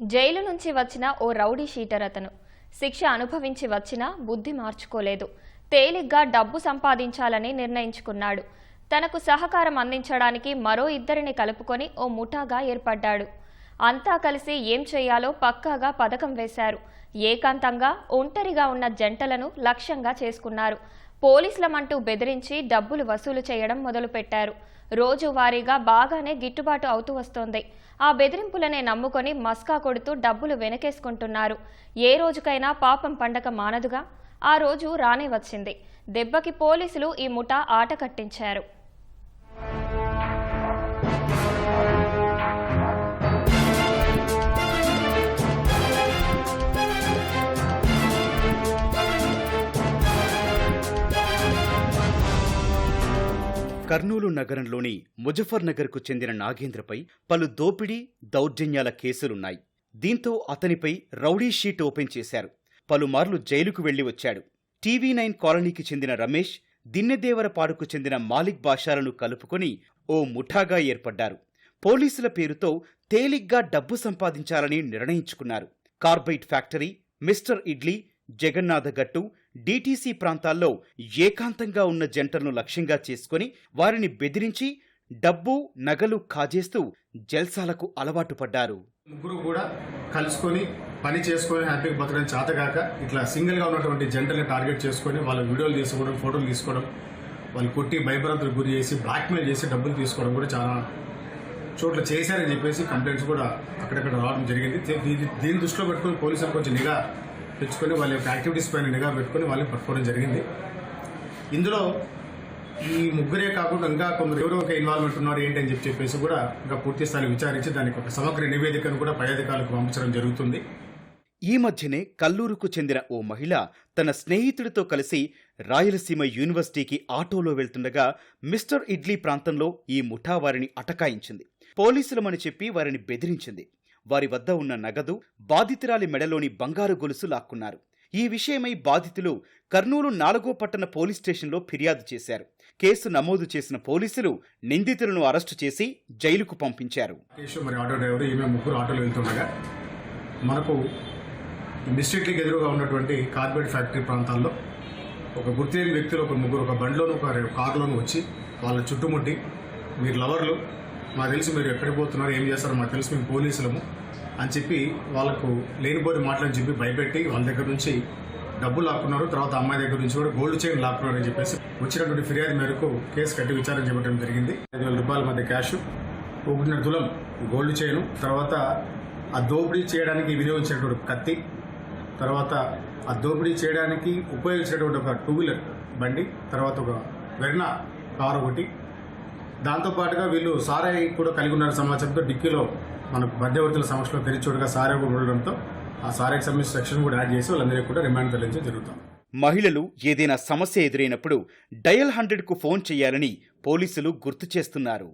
Jail నుంచి వచ్చిన ఓ rowdy sheeter అతను. శిక్ష అనుభవించి వచ్చినా బుద్ధి మార్చుకోలేదు. తేలిగ్గా డబ్బు సంపాదించాలని నిర్ణయించుకున్నాడు. తనకు సహకారం అందించడానికి మరో ఇద్దరిని కలుపుకొని ఓ ముఠాగా ఏర్పడ్డాడు. అంతా కలిసి ఏం చేయాలో పక్కాగా పథకం వేశారు. ఏకాంతంగా ఒంటరిగా ఉన్న జంటలను లక్ష్యంగా చేసుకున్నారు. పోలీసులమంటూ బెదిరించి డబ్బులు వసూలు చేయడం మొదలుపెట్టారు. రోజువారీగా బాగానే గిట్టుబాటు అవుతూ వస్తోంది. ఆ బెదిరింపులనే నమ్ముకొని మస్కా కొడుతూ డబ్బులు వెనకేసుకుంటున్నారు. ఏ రోజుకైనా పాపం పండగ మానదుగా? ఆ రోజు రానే వచ్చింది. దెబ్బకి పోలీసులు ఈ ముఠా ఆట కట్టించారు. కర్నూలు నగరంలోని ముజఫర్ నగర్కు చెందిన నాగేంద్రపై పలు దోపిడీ దౌర్జన్యాల కేసులున్నాయి. దీంతో అతనిపై రౌడీ షీట్ ఓపెన్ చేశారు. పలుమార్లు జైలుకు వెళ్ళి వచ్చాడు. టీవీ నైన్ కాలనీకి చెందిన రమేష్ దిన్నెదేవరపాడుకు చెందిన మాలిక్ బాషాలను కలుపుకొని ఓ ముఠాగా ఏర్పడ్డారు. పోలీసుల పేరుతో తేలిగ్గా డబ్బు సంపాదించాలని నిర్ణయించుకున్నారు. Carbide factory mister Idli Jagannatha Gattu DTC ప్రాంతాల్లో ఏకాంతంగా ఉన్న జంటలను లక్ష్యంగా చేసుకొని వారిని బెదిరించి డబ్బు నగలు కాజేస్తూ జల్సాలకు అలవాటు పడ్డారు. ముగ్గురు కూడా కలుసుకొని పని చేసుకొని హ్యాపీగా బతకడం చేతగాక ఇట్లా సింగిల్గా ఉన్నటువంటి జంటల్ని టార్గెట్ చేసుకొని వాళ్ళ వీడియోలు తీసుకోవడం ఫోటోలు తీసుకోవడం వాళ్ళు కొట్టి భయభ్రాంతులకు గురి చేసి బ్లాక్మెయిల్ చేసి డబ్బులు తీసుకోవడం కూడా చాలా చోట్ల చేశారని చెప్పేసి కంప్లైంట్స్ కూడా అక్కడక్కడ రావడం జరిగింది. దీన్ని దృష్టిలో పెట్టుకొని పోలీసులు కొంచెం నిఘా తెచ్చుకొని వాళ్ళ యొక్క యాక్టివిటీస్ పైన నిఘా పెట్టుకొని వాళ్ళని పట్టుకోవడం జరిగింది. ఇందులో ఈ ముగ్గురే కాకుండా ఇంకా కొందరు ఎవరో ఒక ఇన్వాల్వ్మెంట్ ఉన్నారు ఏంటి అని చెప్పి చెప్పేసి కూడా ఇంకా పూర్తి స్థాయిలో విచారించి దానికి ఒక సమగ్ర నివేదికను కూడా పై అధికారులకు పంపించడం జరుగుతుంది. ఈ మధ్యనే కల్లూరుకు చెందిన ఓ మహిళ తన స్నేహితుడితో కలిసి రాయలసీమ యూనివర్సిటీకి ఆటోలో వెళ్తుండగా మిస్టర్ ఇడ్లీ ప్రాంతంలో ఈ ముఠా వారిని అటకాయించింది. పోలీసులమని చెప్పి వారిని బెదిరించింది. వారి వద్ద ఉన్న నగదు బాధితురాలి మెడలోని బంగారు గొలుసు లాక్కున్నారు. ఈ విషయమై బాధితులు కర్నూలు నాలుగో పట్టణ పోలీస్ స్టేషన్లో ఫిర్యాదు చేశారు. కేసు నమోదు చేసిన పోలీసులు నిందితులను అరెస్టు చేసి జైలుకు పంపించారు. మరి ఆటో డ్రైవర్ ఈమె ముగ్గురు వెళ్తుండగా మనకు మిస్టేట్లీకి ఎదురుగా ఉన్నటువంటి కార్బెట్ ఫ్యాక్టరీ ప్రాంతాల్లో ఒక గుర్తులేని వ్యక్తులు ఒక ముగ్గురు ఒక బండిలోను ఒక కార్లోను వచ్చి వాళ్ళ చుట్టుముట్టి మీరు లవర్లు మాకు తెలిసి మీరు ఎక్కడికి పోతున్నారు ఏం చేస్తారో మాకు తెలిసి మేము పోలీసులము అని చెప్పి వాళ్ళకు లేనిపోని మాటలని చెప్పి భయపెట్టి వాళ్ళ దగ్గర నుంచి డబ్బులు లాక్కున్నారు తర్వాత అమ్మాయి దగ్గర నుంచి కూడా గోల్డ్ చైన్ లాక్కున్నారు అని చెప్పేసి వచ్చినటువంటి ఫిర్యాదు మేరకు కేసు కట్టి విచారణ చేయడం జరిగింది. ఐదు వేల రూపాయల మధ్య క్యాష్ ఒకటిన్నర తులం గోల్డ్ చైన్ తర్వాత ఆ దోపిడీ చేయడానికి వినియోగించినటువంటి కత్తి తర్వాత ఆ దోపిడీ చేయడానికి ఉపయోగించినటువంటి ఒక టూ వీలర్ బండి తర్వాత ఒక వెర్నా కార్ ఒకటి దాంతోపాటుగా వీళ్ళు సారాయి కూడా కలిగి ఉన్న సమాచారంతో డిక్కీలో మనకు మధ్యవర్తుల సమక్షంలో తెరిచోడుగా సారాయి కూడా ఉండడంతో ఆ సారాయికి సంబంధించిన సెక్షన్ కూడా యాడ్ చేసి వాళ్ళందరికీ కూడా రిమాండ్ తరలించడం జరుగుతుంది. మహిళలు ఏదైనా సమస్య ఎదురైనప్పుడు డయల్ హండ్రెడ్కు ఫోన్ చేయాలని పోలీసులు గుర్తు చేస్తున్నారు.